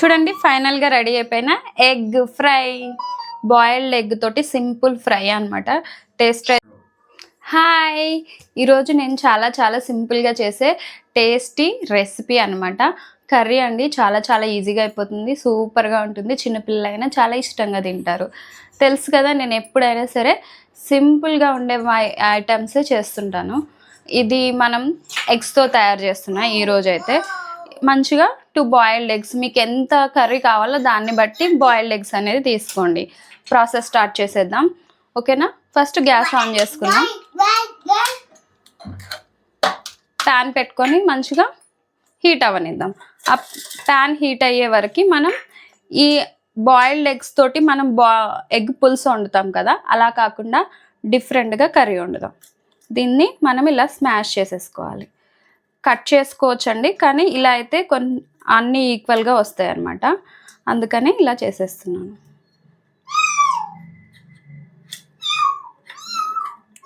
చూడండి ఫైనల్గా రెడీ అయిపోయిన ఎగ్ ఫ్రై బాయిల్డ్ ఎగ్ తోటి సింపుల్ ఫ్రై అనమాట టేస్ట్ హాయ్ ఈరోజు నేను చాలా చాలా సింపుల్గా చేసే టేస్టీ రెసిపీ అనమాట కర్రీ అండి చాలా చాలా ఈజీగా అయిపోతుంది సూపర్గా ఉంటుంది చిన్నపిల్లలైనా చాలా ఇష్టంగా తింటారు. తెలుసు కదా నేను ఎప్పుడైనా సరే సింపుల్గా ఉండే ఐటమ్సే చేస్తుంటాను. ఇది మనం ఎగ్స్తో తయారు చేస్తున్నా ఈరోజైతే అయితే మంచిగా టూ బాయిల్డ్ ఎగ్స్ మీకు ఎంత కర్రీ కావాలో దాన్ని బట్టి బాయిల్డ్ ఎగ్స్ అనేది తీసుకోండి. ప్రాసెస్ స్టార్ట్ చేసేద్దాం. ఓకేనా ఫస్ట్ గ్యాస్ ఆన్ చేసుకుందాం. ప్యాన్ పెట్టుకొని మంచిగా హీట్ అవ్వనిద్దాం ఆ ప్యాన్ హీట్ అయ్యే వరకు మనం ఈ బాయిల్డ్ ఎగ్స్ తోటి మనం బా ఎగ్ పులుసు వండుతాం కదా? అలా కాకుండా డిఫరెంట్గా కర్రీ వండుదాం. దీన్ని మనం ఇలా స్మాష్ చేసేసుకోవాలి. కట్ చేసుకోవచ్చండి కానీ ఇలా అయితే కొన్ని అన్నీ ఈక్వల్గా వస్తాయి అన్నమాట అందుకని ఇలా చేసేస్తున్నాను.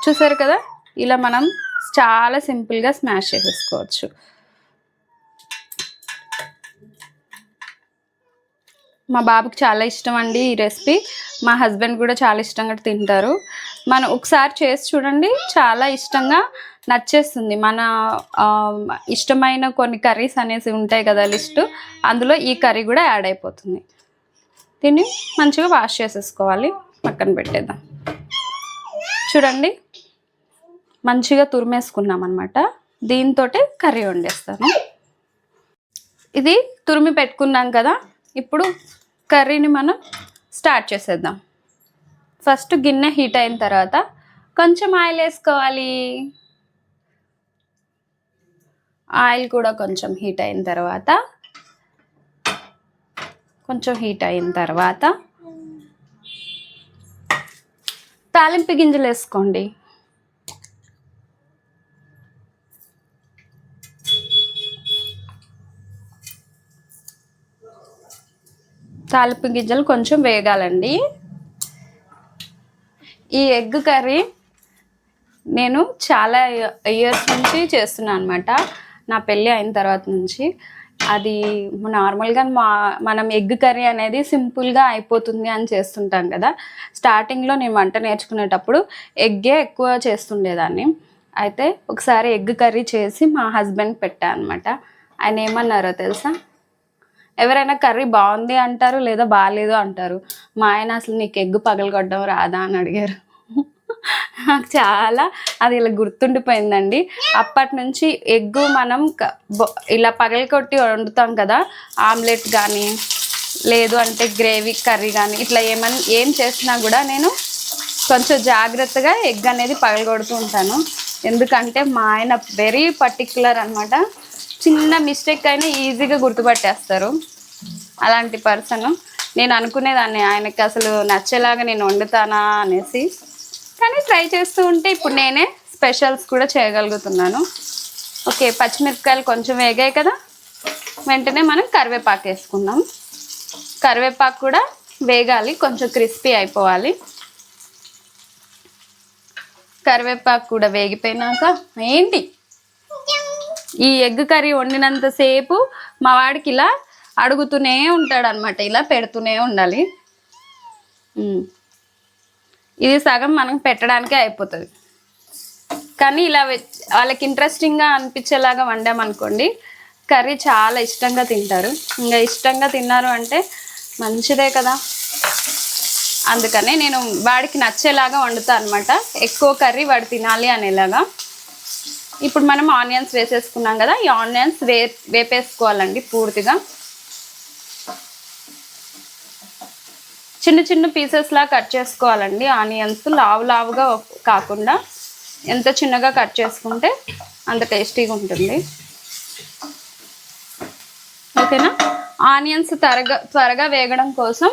చూసారు కదా? ఇలా మనం చాలా సింపుల్గా స్మాష్ చేసేసుకోవచ్చు. మా బాబుకి చాలా ఇష్టం అండి ఈ రెసిపీ. మా హస్బెండ్ కూడా చాలా ఇష్టంగా తింటారు. మనం ఒకసారి చేసి చూడండి చాలా ఇష్టంగా నచ్చేస్తుంది. మన ఇష్టమైన కొన్ని కర్రీస్ అనేసి ఉంటాయి కదా లిస్ట్. అందులో ఈ కర్రీ కూడా యాడ్ అయిపోతుంది. దీన్ని మంచిగా వాష్ చేసేసుకోవాలి. పక్కన పెట్టేద్దాం. చూడండి. మంచిగా తురిమేసుకున్నాం అనమాట దీంతో కర్రీ వండేస్తాను. ఇది తురిమి పెట్టుకున్నాం కదా. ఇప్పుడు కర్రీని మనం స్టార్ట్ చేసేద్దాం. ఫస్ట్ గిన్నె హీట్ అయిన తర్వాత కొంచెం ఆయిల్ వేసుకోవాలి. ఆయిల్ కూడా కొంచెం హీట్ అయిన తర్వాత కొంచెం హీట్ అయిన తర్వాత తాలింపు గింజలు వేసుకోండి. తాలింపు గింజలు కొంచెం వేగాలండి. ఈ ఎగ్ కర్రీ నేను చాలా ఇయర్స్ నుంచి చేస్తున్నాను అనమాట నా పెళ్ళి అయిన తర్వాత నుంచి అది నార్మల్గా మా మనం ఎగ్ కర్రీ అనేది సింపుల్గా అయిపోతుంది అని చేస్తుంటాం కదా. స్టార్టింగ్లో నేను వంట నేర్చుకునేటప్పుడు ఎగ్గే ఎక్కువ చేస్తుండేదాన్ని. అయితే ఒకసారి ఎగ్ కర్రీ చేసి మా హస్బెండ్ పెట్టా అనమాట ఆయన ఏమన్నారో తెలుసా? ఎవరైనా కర్రీ బాగుంది అంటారు లేదా బాగాలేదు అంటారు. మా ఆయన అసలు నీకు ఎగ్గు పగలగొట్టడం రాదా అని అడిగారు. నాకు చాలా అది ఇలా గుర్తుండిపోయిందండి. అప్పటి నుంచి ఎగ్గు మనం ఇలా బొ- ఇలా వండుతాం కదా ఆమ్లెట్ కానీ లేదు అంటే గ్రేవీ కర్రీ కానీ ఇట్లా ఏమని ఏం చేసినా కూడా నేను కొంచెం జాగ్రత్తగా ఎగ్ అనేది పగలగొడుతూ ఉంటాను. ఎందుకంటే మా ఆయన వెరీ పర్టిక్యులర్ అనమాట చిన్న మిస్టేక్ అయినా ఈజీగా గుర్తుపట్టేస్తారు. అలాంటి పర్సన్. నేను అనుకునేదాన్ని ఆయనకి అసలు నచ్చేలాగా నేను వండుతానా అనేసి. కానీ ట్రై చేస్తూ ఉంటే ఇప్పుడు నేనే స్పెషల్స్ కూడా చేయగలుగుతున్నాను. ఓకే పచ్చిమిరపకాయలు కొంచెం వేగాయి కదా? వెంటనే మనం కరివేపాకు వేసుకుందాం. కరివేపాకు కూడా వేగాలి కొంచెం క్రిస్పీ అయిపోవాలి. కరివేపాకు కూడా వేగిపోయినాక ఏంటి? ఈ ఎగ్ కర్రీ వండినంతసేపు మా వాడికి ఇలా అడుగుతూనే ఉంటాడు అనమాట ఇలా పెడుతూనే ఉండాలి. ఇది సగం మనం పెట్టడానికే అయిపోతుంది. కానీ ఇలా వాళ్ళకి ఇంట్రెస్టింగ్గా అనిపించేలాగా వండామనుకోండి కర్రీ చాలా ఇష్టంగా తింటారు. ఇంకా ఇష్టంగా తిన్నారు అంటే మంచిదే కదా. అందుకనే నేను వాడికి నచ్చేలాగా వండుతా అనమాట ఎక్కువ కర్రీ వాడు తినాలి అనేలాగా. ఇప్పుడు మనం ఆనియన్స్ వేసేసుకున్నాం కదా ఈ ఆనియన్స్ వే వేపేసుకోవాలండి పూర్తిగా. చిన్న చిన్న పీసెస్లా కట్ చేసుకోవాలండి. ఆనియన్స్ లావు లావుగా కాకుండా ఎంత చిన్నగా కట్ చేసుకుంటే అంత టేస్టీగా ఉంటుంది. ఓకేనా ఆనియన్స్ త్వరగా త్వరగా వేగడం కోసం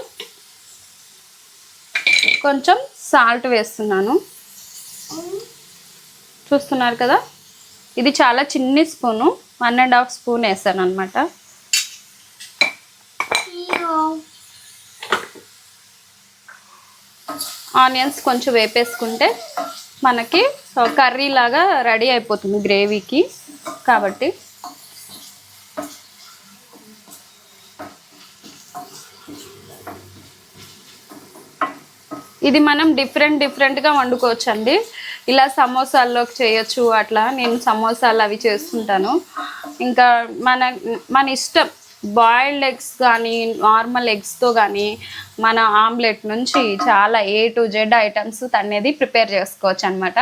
కొంచెం సాల్ట్ వేస్తున్నాను. చూస్తున్నారు కదా? ఇది చాలా చిన్ని spoon. One and half spoon వేస్తాను అనమాట ఆనియన్స్ కొంచెం వేపేసుకుంటే మనకి కర్రీ లాగా రెడీ అయిపోతుంది గ్రేవీకి. కాబట్టి ఇది మనం డిఫరెంట్ డిఫరెంట్గా వండుకోవచ్చు అండి ఇలా సమోసాల్లోకి చేయొచ్చు అట్లా. నేను సమోసాలు అవి చేస్తుంటాను. ఇంకా మన మన ఇష్టం బాయిల్డ్ ఎగ్స్ కానీ నార్మల్ ఎగ్స్తో కానీ మన ఆమ్లెట్ నుంచి చాలా ఏ టు జెడ్ ఐటమ్స్ అనేది ప్రిపేర్ చేసుకోవచ్చు అనమాట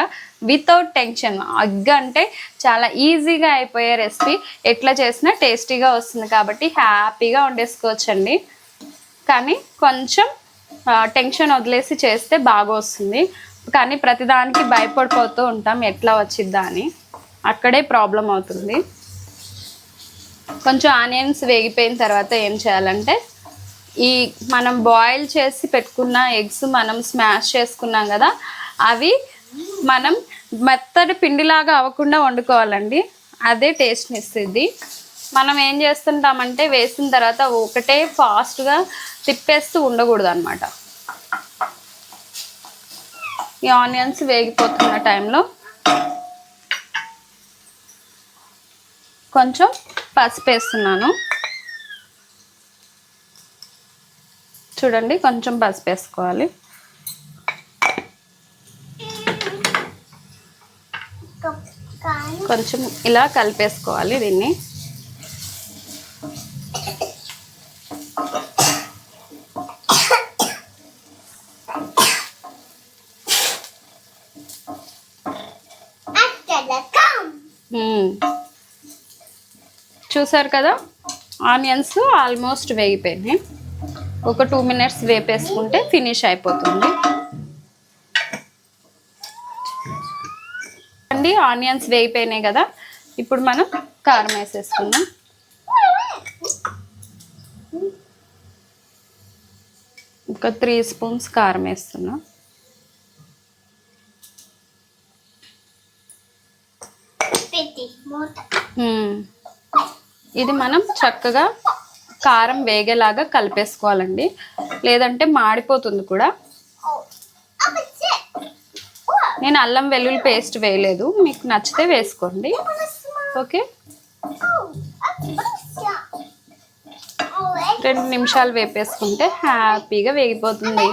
వితౌట్ టెన్షన్ ఎగ్ అంటే చాలా ఈజీగా అయిపోయే రెసిపీ. ఎట్లా చేసినా టేస్టీగా వస్తుంది కాబట్టి హ్యాపీగా వండేసుకోవచ్చండి. కానీ కొంచెం టెన్షన్ వదిలేసి చేస్తే బాగా వస్తుంది కానీ ప్రతిదానికి భయపడిపోతూ ఉంటాం ఎట్లా వచ్చిద్దా అని. అక్కడే ప్రాబ్లం అవుతుంది. కొంచెం ఆనియన్స్ వేగిపోయిన తర్వాత ఏం చేయాలంటే ఈ మనం బాయిల్ చేసి పెట్టుకున్న ఎగ్స్ మనం స్మాష్ చేసుకున్నాం కదా అవి మనం మెత్తటి పిండిలాగా అవ్వకుండా వండుకోవాలండి. అదే టేస్ట్ని ఇస్తుంది మనం ఏం చేస్తుంటామంటే వేసిన తర్వాత ఒకటే ఫాస్ట్గా తిప్పేస్తూ ఉండకూడదు అనమాట ఈ ఆనియన్స్ వేగిపోతున్న టైంలో కొంచెం పసుపు వేస్తున్నాను చూడండి కొంచెం పసుపు వేసుకోవాలి కొంచెం ఇలా కలిపేసుకోవాలి దీన్ని. చూసారు కదా? ఆనియన్స్ ఆల్మోస్ట్ వేగిపోయినాయి. ఒక టూ మినిట్స్ వేపేసుకుంటే ఫినిష్ అయిపోతుంది. అండి ఆనియన్స్ వేగిపోయినాయి కదా? ఇప్పుడు మనం కారం వేసేసుకుందాం. ఒక త్రీ స్పూన్స్ కారం వేస్తున్నాం. ఇది మనం చక్కగా కారం వేగేలాగా కలిపేసుకోవాలండి. లేదంటే మాడిపోతుంది కూడా. నేను అల్లం వెల్లుల్లి పేస్ట్ వేయలేదు. మీకు నచ్చితే వేసుకోండి. ఓకే? రెండు నిమిషాలు వేపేసుకుంటే హ్యాపీగా వేగిపోతుంది.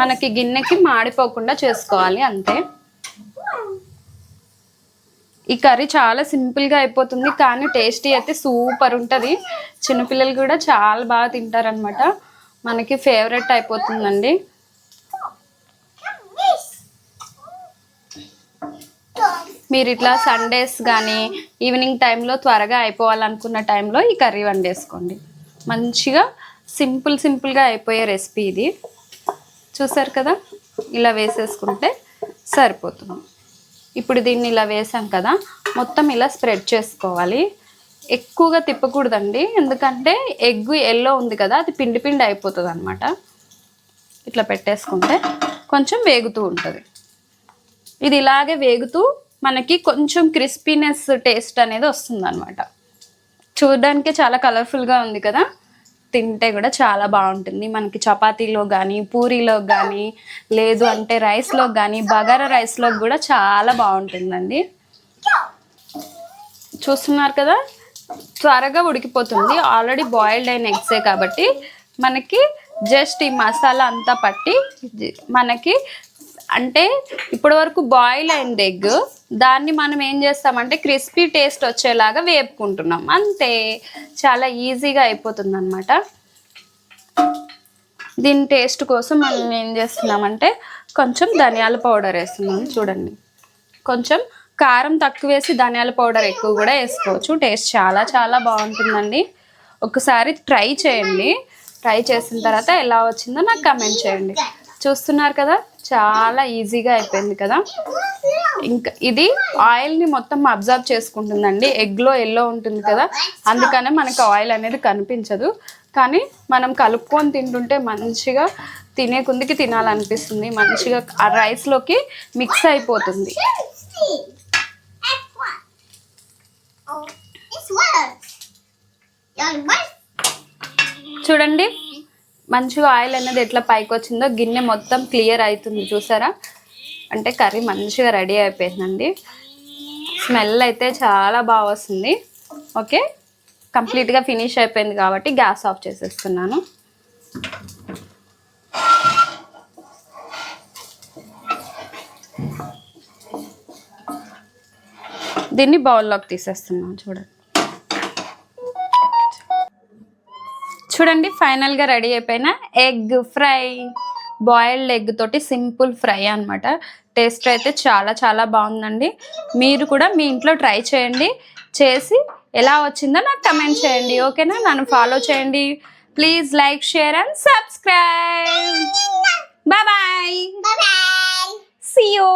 మనకి గిన్నెకి మాడిపోకుండా చేసుకోవాలి అంతే. ఈ కర్రీ చాలా సింపుల్గా అయిపోతుంది కానీ టేస్టీ అయితే సూపర్ ఉంటుంది. చిన్నపిల్లలు కూడా చాలా బాగా తింటారనమాట మనకి ఫేవరెట్ అయిపోతుందండి. మీరు ఇట్లా సండేస్ కానీ ఈవినింగ్ టైంలో త్వరగా అయిపోవాలనుకున్న టైంలో ఈ కర్రీ వండేసుకోండి. మంచిగా సింపుల్ సింపుల్గా అయిపోయే రెసిపీ ఇది. చూసారు కదా? ఇలా వేసేసుకుంటే సరిపోతుంది. ఇప్పుడు దీన్ని ఇలా వేసాం కదా మొత్తం ఇలా స్ప్రెడ్ చేసుకోవాలి. ఎక్కువగా తిప్పకూడదండి ఎందుకంటే ఎగ్ ఎల్లో ఉంది కదా అది పిండి పిండి అయిపోతుంది అనమాట ఇట్లా పెట్టేసుకుంటే కొంచెం వేగుతూ ఉంటుంది. ఇది ఇలాగే వేగుతూ మనకి కొంచెం క్రిస్పీనెస్ టేస్ట్ అనేది వస్తుంది అనమాట చూడడానికి చాలా కలర్ఫుల్గా ఉంది కదా తింటే కూడా చాలా బాగుంటుంది. మనకి చపాతీలో కానీ పూరీలో కానీ లేదు అంటే రైస్లో కానీ బగారా రైస్లో కూడా చాలా బాగుంటుందండి. చూస్తున్నారు కదా? త్వరగా ఉడికిపోతుంది. ఆల్రెడీ బాయిల్డ్ అయిన ఎగ్సే కాబట్టి మనకి జస్ట్ ఈ మసాలా అంతా పట్టి మనకి అంటే ఇప్పటి వరకు బాయిల్ అయింది ఎగ్ దాన్ని మనం ఏం చేస్తామంటే క్రిస్పీ టేస్ట్ వచ్చేలాగా వేపుకుంటున్నాం. అంతే. చాలా ఈజీగా అయిపోతుంది అనమాట దీని టేస్ట్ కోసం మనం ఏం చేస్తున్నామంటే కొంచెం ధనియాల పౌడర్ వేస్తున్నాం. చూడండి. కొంచెం కారం తక్కువ వేసి ధనియాల పౌడర్ ఎక్కువ కూడా వేసుకోవచ్చు. టేస్ట్ చాలా చాలా బాగుంటుందండి. ఒకసారి ట్రై చేయండి. ట్రై చేసిన తర్వాత ఎలా వచ్చిందో నాకు కమెంట్ చేయండి. చూస్తున్నారు కదా? చాలా ఈజీగా అయిపోయింది కదా? ఇంకా ఇది ఆయిల్ని మొత్తం అబ్జర్వ్ చేసుకుంటుందండి. ఎగ్లో ఎల్లో ఉంటుంది కదా? అందుకనే మనకు ఆయిల్ అనేది కనిపించదు. కానీ మనం కలుపుకొని తింటుంటే మంచిగా తినే కుందికి తినాలనిపిస్తుంది. మంచిగా ఆ రైస్లోకి మిక్స్ అయిపోతుంది. Oh. చూడండి. మంచిగా ఆయిల్ అనేది ఎట్లా పైకి వచ్చిందో గిన్నె మొత్తం క్లియర్ అవుతుంది చూసారా? అంటే కర్రీ మంచిగా రెడీ అయిపోయిందండి. స్మెల్ అయితే చాలా బాగా వస్తుంది. ఓకే? కంప్లీట్గా ఫినిష్ అయిపోయింది కాబట్టి గ్యాస్ ఆఫ్ చేసేస్తున్నాను. దీన్ని బౌల్లోకి తీసేస్తున్నాను చూడండి. చూడండి ఫైనల్గా రెడీ అయిపోయిన ఎగ్ ఫ్రై బాయిల్డ్ ఎగ్ తోటి సింపుల్ ఫ్రై అన్నమాట. టేస్ట్ అయితే చాలా చాలా బాగుందండి. మీరు కూడా మీ ఇంట్లో ట్రై చేయండి. చేసి ఎలా వచ్చిందో నాకు కమెంట్ చేయండి ఓకేనా నన్ను ఫాలో చేయండి. Please like share and subscribe bye. See you.